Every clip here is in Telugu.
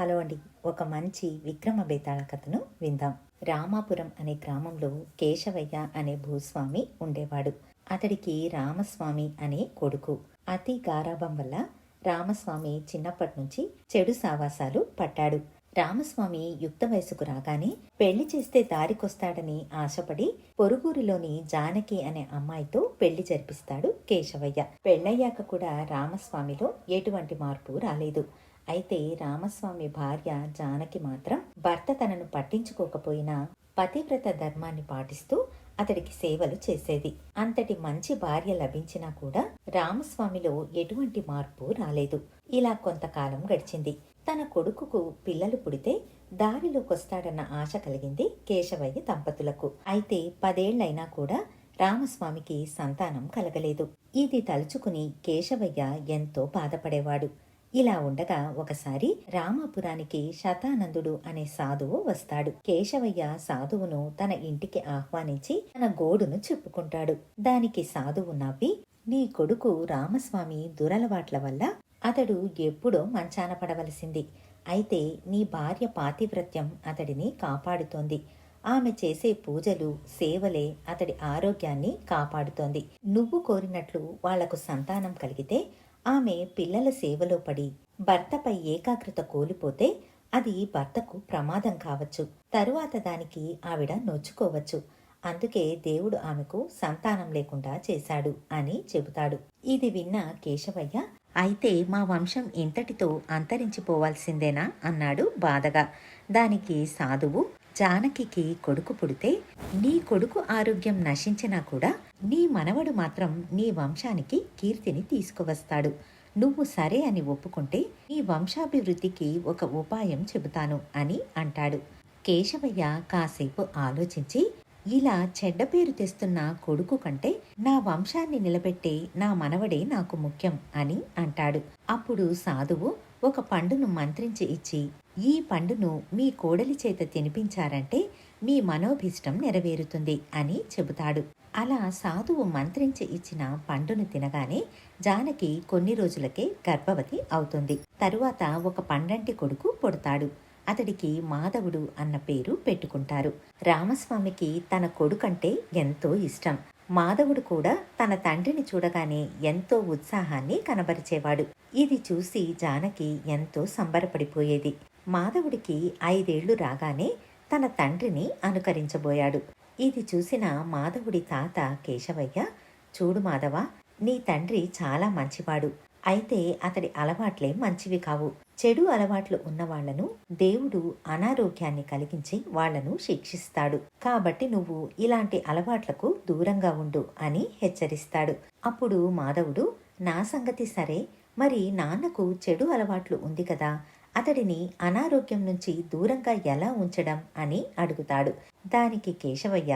హలో అండి. ఒక మంచి విక్రమ బేతాళ కథను విందాం. రామాపురం అనే గ్రామంలో కేశవయ్య అనే భూస్వామి ఉండేవాడు. అతడికి రామస్వామి అనే కొడుకు. అతి గారాభం వల్ల రామస్వామి చిన్నప్పటి నుంచి చెడు సావాసాలు పట్టాడు. రామస్వామి యుక్త వయసుకు రాగానే పెళ్ళి చేస్తే దారికొస్తాడని ఆశపడి పొరుగురిలోని జానకి అనే అమ్మాయితో పెళ్ళి జరిపిస్తాడు కేశవయ్య. పెళ్ళయ్యాక కూడా రామస్వామిలో ఎటువంటి మార్పు రాలేదు. అయితే రామస్వామి భార్య జానకి మాత్రం భర్త తనను పట్టించుకోకపోయినా పతివ్రత ధర్మాన్ని పాటిస్తూ అతడికి సేవలు చేసేది. అంతటి మంచి భార్య లభించినా కూడా రామస్వామిలో ఎటువంటి మార్పు రాలేదు. ఇలా కొంతకాలం గడిచింది. తన కొడుకుకు పిల్లలు పుడితే దారిలోకొస్తాడన్న ఆశ కలిగింది కేశవయ్య దంపతులకు. అయితే పదేళ్ళైనా కూడా రామస్వామికి సంతానం కలగలేదు. ఇది తలుచుకుని కేశవయ్య ఎంతో బాధపడేవాడు. ఇలా ఉండగా ఒకసారి రామాపురానికి శతానందుడు అనే సాధువు వస్తాడు. కేశవయ్య సాధువును తన ఇంటికి ఆహ్వానించి తన గోడును చెప్పుకుంటాడు. దానికి సాధువు నవ్వి నీ కొడుకు రామస్వామి దురలవాట్ల వల్ల అతడు ఎప్పుడో మంచాన పడవలసింది. అయితే నీ భార్య పాతివ్రత్యం అతడిని కాపాడుతోంది. ఆమె చేసే పూజలు సేవలే అతడి ఆరోగ్యాన్ని కాపాడుతోంది. నువ్వు కోరినట్లు వాళ్ళకు సంతానం కలిగితే ఆమె పిల్లల సేవలో పడి భర్తపై ఏకాగ్రత కోల్పోతే అది భర్తకు ప్రమాదం కావచ్చు. తరువాత దానికి ఆవిడ నొచ్చుకోవచ్చు. అందుకే దేవుడు ఆమెకు సంతానం లేకుండా చేశాడు అని చెబుతాడు. ఇది విన్న కేశవయ్య అయితే మా వంశం ఇంతటితో అంతరించిపోవాల్సిందేనా? అన్నాడు బాధగా. దానికి సాధువు జానకికి కొడుకు పుడితే నీ కొడుకు ఆరోగ్యం నశించినా కూడా నీ మనవడు మాత్రం నీ వంశానికి కీర్తిని తీసుకువస్తాడు. నువ్వు సరే అని ఒప్పుకుంటే నీ వంశాభివృద్ధికి ఒక ఉపాయం చెబుతాను అని అంటాడు. కేశవయ్య కాసేపు ఆలోచించి ఇలా చెడ్డ పేరు తెస్తున్న కొడుకు కంటే నా వంశాన్ని నిలబెట్టే నా మనవడే నాకు ముఖ్యం అని అంటాడు. అప్పుడు సాధువు ఒక పండును మంత్రించి ఇచ్చి ఈ పండును మీ కోడలి చేత తినిపించారంటే మీ మనోభిష్టం నెరవేరుతుంది అని చెబుతాడు. అలా సాధువు మంత్రించి ఇచ్చిన పండును తినగానే జానకి కొన్ని రోజులకే గర్భవతి అవుతుంది. తరువాత ఒక పండంటి కొడుకు పుడతాడు. అతడికి మాధవుడు అన్న పేరు పెట్టుకుంటారు. రామస్వామికి తన కొడుకంటే ఎంతో ఇష్టం. మాధవుడు కూడా తన తండ్రిని చూడగానే ఎంతో ఉత్సాహాన్ని కనబరిచేవాడు. ఇది చూసి జానకి ఎంతో సంబరపడిపోయేది. మాధవుడికి ఐదేళ్ళు రాగానే తన తండ్రిని అనుకరించబోయాడు. ఇది చూసిన మాధవుడి తాత కేశవయ్య చూడు మాధవ నీ తండ్రి చాలా మంచివాడు. అయితే అతడి అలవాట్లే మంచివి కావు. చెడు అలవాట్లు ఉన్నవాళ్ళను దేవుడు అనారోగ్యాన్ని కలిగించి వాళ్ళను శిక్షిస్తాడు. కాబట్టి నువ్వు ఇలాంటి అలవాట్లకు దూరంగా ఉండు అని హెచ్చరిస్తాడు. అప్పుడు మాధవుడు నా సంగతి సరే మరి నాన్నకు చెడు అలవాట్లు ఉంది కదా అతడిని అనారోగ్యం నుంచి దూరంగా ఎలా ఉంచడం అని అడుగుతాడు. దానికి కేశవయ్య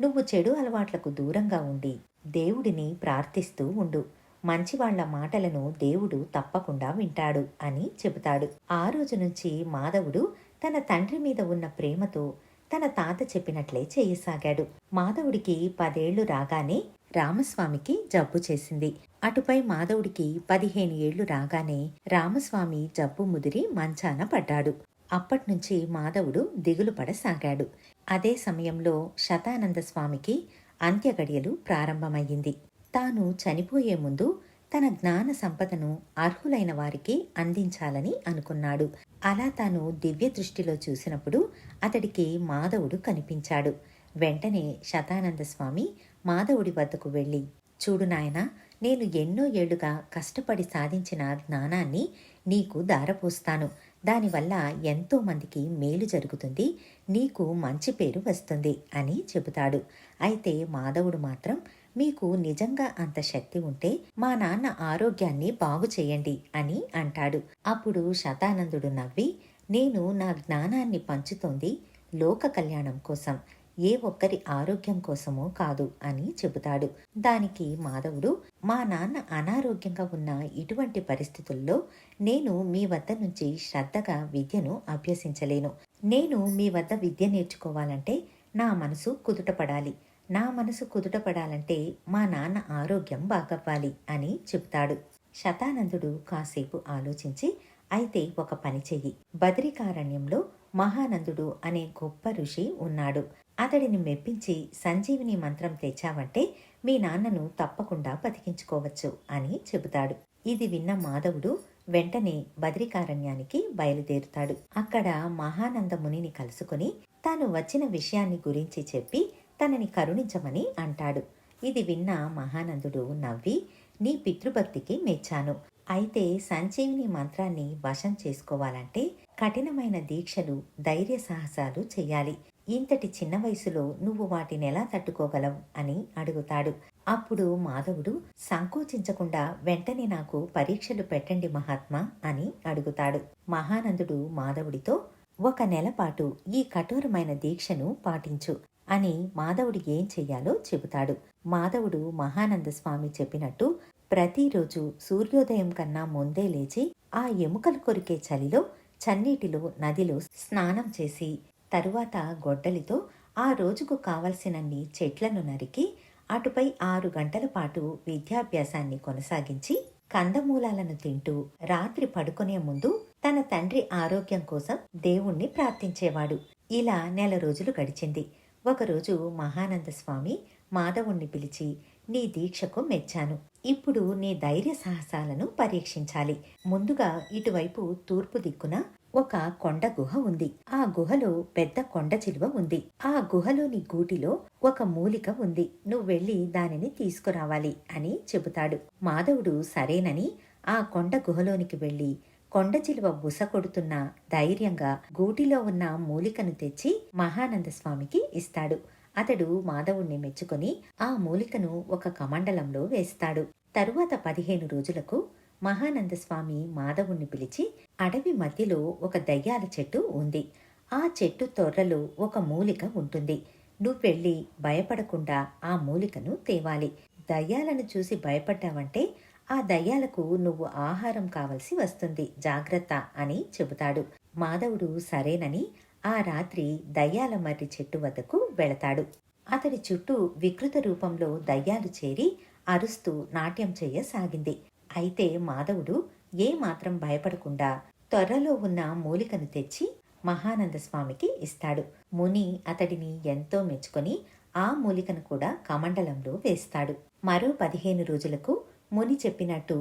నువ్వు చెడు అలవాట్లకు దూరంగా ఉండి దేవుడిని ప్రార్థిస్తూ ఉండు. మంచివాళ్ళ మాటలను దేవుడు తప్పకుండా వింటాడు అని చెబుతాడు. ఆ రోజు నుంచి మాధవుడు తన తండ్రి మీద ఉన్న ప్రేమతో తన తాత చెప్పినట్లే చేయసాగాడు. మాధవుడికి పదేళ్ళు రాగానే రామస్వామికి జబ్బు చేసింది. అటుపై మాధవుడికి పదిహేను ఏళ్ళు రాగానే రామస్వామి జబ్బు ముదిరి మంచాన పడ్డాడు. అప్పట్నుంచి మాధవుడు దిగులు పడసాగాడు. అదే సమయంలో శతానంద స్వామికి అంత్యగడియలు ప్రారంభమయ్యింది. తాను చనిపోయే ముందు తన జ్ఞాన సంపదను అర్హులైన వారికి అందించాలని అనుకున్నాడు. అలా తాను దివ్య దృష్టిలో చూసినప్పుడు అతడికి మాధవుడు కనిపించాడు. వెంటనే శతానంద స్వామి మాధవుడి వద్దకు వెళ్ళి చూడు నాయనా నేను ఎన్నో ఏళ్ళుగా కష్టపడి సాధించిన జ్ఞానాన్ని నీకు దారపోస్తాను దానివల్ల ఎంతోమందికి మేలు జరుగుతుంది. నీకు మంచి పేరు వస్తుంది అని చెబుతాడు. అయితే మాధవుడు మాత్రం మీకు నిజంగా అంత శక్తి ఉంటే మా నాన్న ఆరోగ్యాన్ని బాగు చేయండి అని అంటాడు. అప్పుడు శతానందుడు నవ్వి నేను నా జ్ఞానాన్ని పంచుతోంది లోక కళ్యాణం కోసం. ఏ ఒక్కరి ఆరోగ్యం కోసమో కాదు అని చెబుతాడు. దానికి మాధవుడు మా నాన్న అనారోగ్యంగా ఉన్న ఇటువంటి పరిస్థితుల్లో నేను మీ వద్ద నుంచి శ్రద్ధగా విద్యను అభ్యసించలేను. నేను మీ వద్ద విద్య నేర్చుకోవాలంటే నా మనసు కుదుటపడాలి. నా మనసు కుదుటపడాలంటే మా నాన్న ఆరోగ్యం బాగవ్వాలి అని చెబుతాడు. శతానందుడు కాసేపు ఆలోచించి అయితే ఒక పని చెయ్యి. బద్రికారణ్యంలో మహానందుడు అనే గొప్ప ఋషి ఉన్నాడు. అతడిని మెప్పించి సంజీవిని మంత్రం తెచ్చావంటే మీ నాన్నను తప్పకుండా బతికించుకోవచ్చు అని చెబుతాడు. ఇది విన్న మాధవుడు వెంటనే బద్రికారణ్యానికి బయలుదేరుతాడు. అక్కడ మహానంద మునిని కలుసుకుని తాను వచ్చిన విషయాన్ని గురించి చెప్పి తనని కరుణించమని అంటాడు. ఇది విన్న మహానందుడు నవ్వి నీ పితృభక్తికి మెచ్చాను. అయితే సంజీవిని మంత్రాన్ని వశం చేసుకోవాలంటే కఠినమైన దీక్షలు ధైర్య సాహసాలు చెయ్యాలి. ఇంతటి చిన్న వయసులో నువ్వు వాటిని ఎలా తట్టుకోగలవు? అని అడుగుతాడు. అప్పుడు మాధవుడు సంకోచించకుండా వెంటనే నాకు పరీక్షలు పెట్టండి మహాత్మా అని అడుగుతాడు. మహానందుడు మాధవుడితో ఒక నెల పాటు ఈ కఠోరమైన దీక్షను పాటించు అని మాధవుడు ఏం చెయ్యాలో చెబుతాడు. మాధవుడు మహానంద స్వామి చెప్పినట్టు ప్రతిరోజు సూర్యోదయం కన్నా ముందే లేచి ఆ ఎముకలు కొరికే చలిలో చన్నీటిలో నదిలో స్నానం చేసి తరువాత గొడ్డలితో ఆ రోజుకు కావలసినన్ని చెట్లను నరికి అటుపై ఆరు గంటల పాటు విద్యాభ్యాసాన్ని కొనసాగించి కందమూలాలను తింటూ రాత్రి పడుకునే ముందు తన తండ్రి ఆరోగ్యం కోసం దేవుణ్ణి ప్రార్థించేవాడు. ఇలా నెల రోజులు గడిచింది. ఒకరోజు మహానంద స్వామి మాధవుణ్ణి పిలిచి నీ దీక్షకు మెచ్చాను. ఇప్పుడు నీ ధైర్య సాహసాలను పరీక్షించాలి. ముందుగా ఇటువైపు తూర్పు దిక్కున ఒక కొండ గుహ ఉంది. ఆ గుహలో పెద్ద కొండ చిలువ ఉంది. ఆ గుహలోని గూటిలో ఒక మూలిక ఉంది. నువ్వు వెళ్ళి దానిని తీసుకురావాలి అని చెబుతాడు. మాధవుడు సరేనని ఆ కొండ గుహలోనికి వెళ్ళి కొండ చిలువ బుస కొడుతున్న ధైర్యంగా గూటిలో ఉన్న మూలికను తెచ్చి మహానంద స్వామికి ఇస్తాడు. అతడు మాధవుణ్ణి మెచ్చుకొని ఆ మూలికను ఒక కమండలంలో వేస్తాడు. తరువాత పదిహేను రోజులకు మహానందస్వామి మాధవుణ్ణి పిలిచి అడవి మధ్యలో ఒక దయ్యాల చెట్టు ఉంది. ఆ చెట్టు తొర్రలో ఒక మూలిక ఉంటుంది. నువ్వెళ్ళి భయపడకుండా ఆ మూలికను తేవాలి. దయ్యాలను చూసి భయపడ్డావంటే ఆ దయ్యాలకు నువ్వు ఆహారం కావలసి వస్తుంది. జాగ్రత్త అని చెబుతాడు. మాధవుడు సరేనని ఆ రాత్రి దయ్యాల మర్రి చెట్టు వద్దకు వెళతాడు. అతడి చుట్టూ వికృత రూపంలో దయ్యాలు చేరి అరుస్తూ నాట్యం చేయసాగింది. అయితే మాధవుడు ఏమాత్రం భయపడకుండా త్వరలో ఉన్న మూలికను తెచ్చి మహానంద స్వామికి ఇస్తాడు. ముని అతడిని ఎంతో మెచ్చుకొని ఆ మూలికను కూడా కమండలంలో వేస్తాడు. మరో పదిహేను రోజులకు ముని చెప్పినట్టు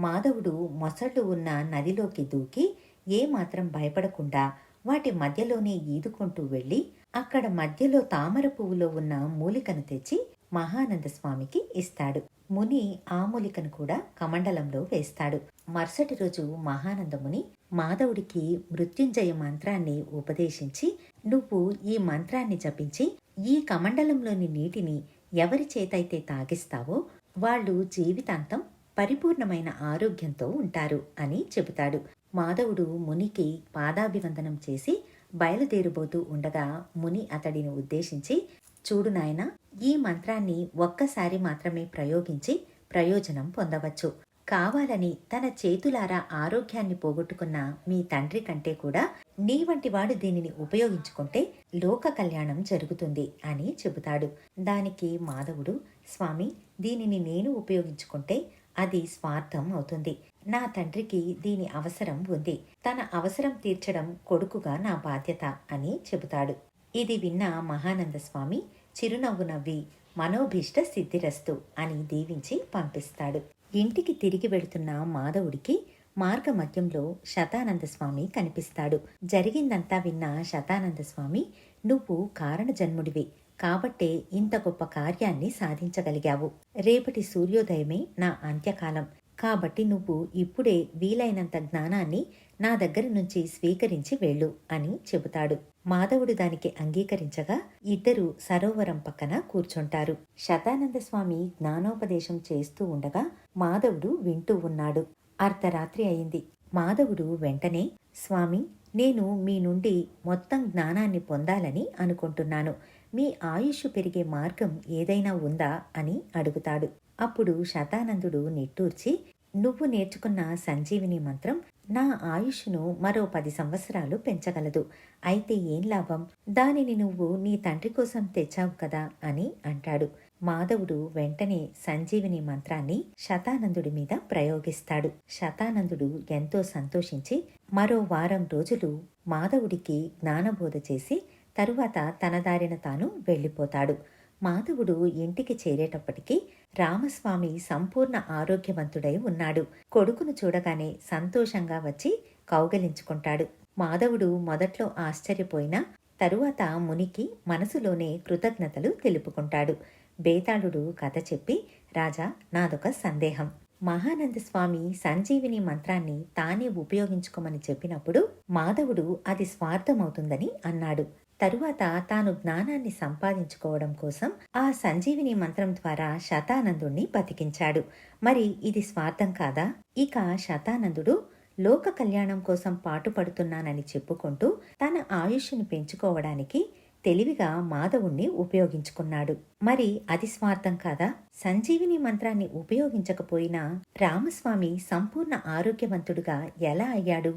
మాధవుడు మొసళ్ళు ఉన్న నదిలోకి దూకి ఏ మాత్రం భయపడకుండా వాటి మధ్యలోనే ఈదుకుంటూ వెళ్ళి అక్కడ మధ్యలో తామర పువ్వులో ఉన్న మూలికను తెచ్చి మహానంద స్వామికి ఇస్తాడు. ముని ఆ మూలికను కూడా కమండలంలో వేస్తాడు. మరుసటి రోజు మహానందముని మాధవుడికి మృత్యుంజయ మంత్రాన్ని ఉపదేశించి నువ్వు ఈ మంత్రాన్ని జపించి ఈ కమండలంలోని నీటిని ఎవరి చేతైతే తాగిస్తావో వాళ్ళు జీవితాంతం పరిపూర్ణమైన ఆరోగ్యంతో ఉంటారు అని చెబుతాడు. మాధవుడు మునికి పాదాభివందనం చేసి బయలుదేరబోతూ ఉండగా ముని అతడిని ఉద్దేశించి చూడు నాయన ఈ మంత్రాన్ని ఒక్కసారి మాత్రమే ప్రయోగించి ప్రయోజనం పొందవచ్చు. కావాలని తన చేతులారా ఆరోగ్యాన్ని పోగొట్టుకున్న మీ తండ్రి కంటే కూడా నీ వంటి వాడు దీనిని ఉపయోగించుకుంటే లోక కళ్యాణం జరుగుతుంది అని చెబుతాడు. దానికి మాధవుడు స్వామి దీనిని నేను ఉపయోగించుకుంటే అది స్వార్థం అవుతుంది. నా తండ్రికి దీని అవసరం ఉంది. తన అవసరం తీర్చడం కొడుకుగా నా బాధ్యత అని చెబుతాడు. ఇది విన్న మహానంద స్వామి చిరునవ్వు నవ్వి మనోభీష్ట సిద్ధిరస్తు అని దీవించి పంపిస్తాడు. ఇంటికి తిరిగి వెళుతున్న మాధవుడికి మార్గ మధ్యంలో శతానంద స్వామి కనిపిస్తాడు. జరిగిందంతా విన్న శతానంద స్వామి నువ్వు కారణ జన్ముడివి కాబట్టే ఇంత గొప్ప కార్యాన్ని సాధించగలిగావు. రేపటి సూర్యోదయమే నా అంత్యకాలం. కాబట్టి నువ్వు ఇప్పుడే వీలైనంత జ్ఞానాన్ని నా దగ్గర నుంచి స్వీకరించి వెళ్ళు అని చెబుతాడు. మాధవుడు దానికి అంగీకరించగా ఇద్దరు సరోవరం పక్కన కూర్చుంటారు. శతానంద స్వామి జ్ఞానోపదేశం చేస్తూ ఉండగా మాధవుడు వింటూ ఉన్నాడు. అర్ధరాత్రి అయింది. మాధవుడు వెంటనే స్వామి నేను మీ నుండి మొత్తం జ్ఞానాన్ని పొందాలని అనుకుంటున్నాను. మీ ఆయుష్ పెరిగే మార్గం ఏదైనా ఉందా? అని అడుగుతాడు. అప్పుడు శతానందుడు నిట్టూర్చి నువ్వు నేర్చుకున్న సంజీవిని మంత్రం నా ఆయుష్ను మరో పది సంవత్సరాలు పెంచగలదు. అయితే ఏం లాభం? దానిని నువ్వు నీ తండ్రి కోసం తెచ్చావు కదా అని అంటాడు. మాధవుడు వెంటనే సంజీవిని మంత్రాన్ని శతానందుడి మీద ప్రయోగిస్తాడు. శతానందుడు ఎంతో సంతోషించి మరో వారం రోజులు మాధవుడికి జ్ఞానబోధ చేసి తరువాత తన దారిన తాను వెళ్ళిపోతాడు. మాధవుడు ఇంటికి చేరేటప్పటికీ రామస్వామి సంపూర్ణ ఆరోగ్యవంతుడై ఉన్నాడు. కొడుకును చూడగానే సంతోషంగా వచ్చి కౌగలించుకుంటాడు. మాధవుడు మొదట్లో ఆశ్చర్యపోయినా తరువాత మునికి మనసులోనే కృతజ్ఞతలు తెలుపుకుంటాడు. బేతాళుడు కథ చెప్పి రాజా నాదొక సందేహం. మహానంద స్వామి సంజీవిని మంత్రాన్ని తానే ఉపయోగించుకోమని చెప్పినప్పుడు మాధవుడు అది స్వార్థమవుతుందని అన్నాడు. తరువాత తాను జ్ఞానాన్ని సంపాదించుకోవడం కోసం ఆ సంజీవిని మంత్రం ద్వారా శతానందుణ్ణి బతికించాడు. మరి ఇది స్వార్థం కాదా? ఇక శతానందుడు లోక కళ్యాణం కోసం పాటుపడుతున్నానని చెప్పుకుంటూ తన ఆయుష్ను పెంచుకోవడానికి తెలివిగా మాధవుణ్ణి ఉపయోగించుకున్నాడు. మరి అది స్వార్థం కాదా? సంజీవిని మంత్రాన్ని ఉపయోగించకపోయినా రామస్వామి సంపూర్ణ ఆరోగ్యవంతుడుగా ఎలా అయ్యాడు?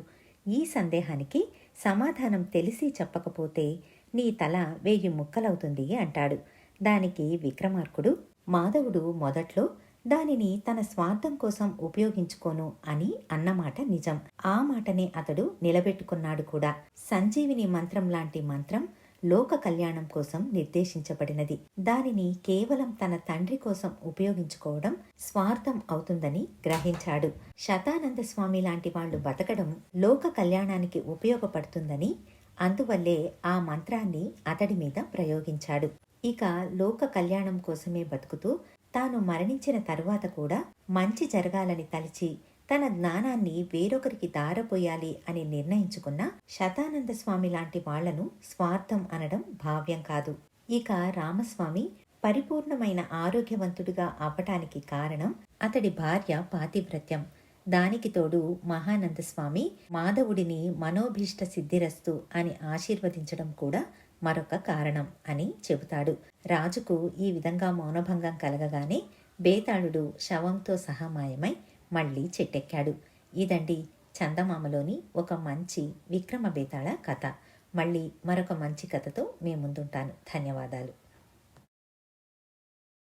ఈ సందేహానికి సమాధానం తెలిసి చెప్పకపోతే నీ తల వెయ్యి ముక్కలవుతుంది అంటాడు. దానికి విక్రమార్కుడు మాధవుడు మొదట్లో దానిని తన స్వార్థం కోసం ఉపయోగించుకోను అని అన్నమాట నిజం. ఆ మాటనే అతడు నిలబెట్టుకున్నాడు కూడా. సంజీవిని మంత్రం లాంటి మంత్రం లోక కళ్యాణం కోసం నిర్దేశించబడినది. దానిని కేవలం తన తండ్రి కోసం ఉపయోగించుకోవడం స్వార్థం అవుతుందని గ్రహించాడు. శతానంద స్వామి లాంటి వాళ్ళు బతకడం లోక కళ్యాణానికి ఉపయోగపడుతుందని అందువల్లే ఆ మంత్రాన్ని అతడి మీద ప్రయోగించాడు. ఇక లోక కళ్యాణం కోసమే బతుకుతూ తాను మరణించిన తరువాత కూడా మంచి జరగాలని తలిచి తన జ్ఞానాన్ని వేరొకరికి దారపోయాలి అని నిర్ణయించుకున్న శతానంద స్వామి లాంటి వాళ్ళను స్వార్థం అనడం భావ్యం కాదు. ఇక రామస్వామి పరిపూర్ణమైన ఆరోగ్యవంతుడిగా అవ్వటానికి కారణం అతడి భార్య పాతివ్రత్యం. దానికి తోడు మహానంద స్వామి మాధవుడిని మనోభీష్ట సిద్ధిరస్తు అని ఆశీర్వదించడం కూడా మరొక కారణం అని చెబుతాడు. రాజుకు ఈ విధంగా మౌనభంగం కలగగానే బేతాళుడు శవంతో సహా మాయమై మళ్ళీ చెట్టెక్కాడు. ఇదండి చందమామలోని ఒక మంచి విక్రమ బేతాళ కథ. మళ్ళీ మరొక మంచి కథతో మీ ముందుంటాను. ధన్యవాదాలు.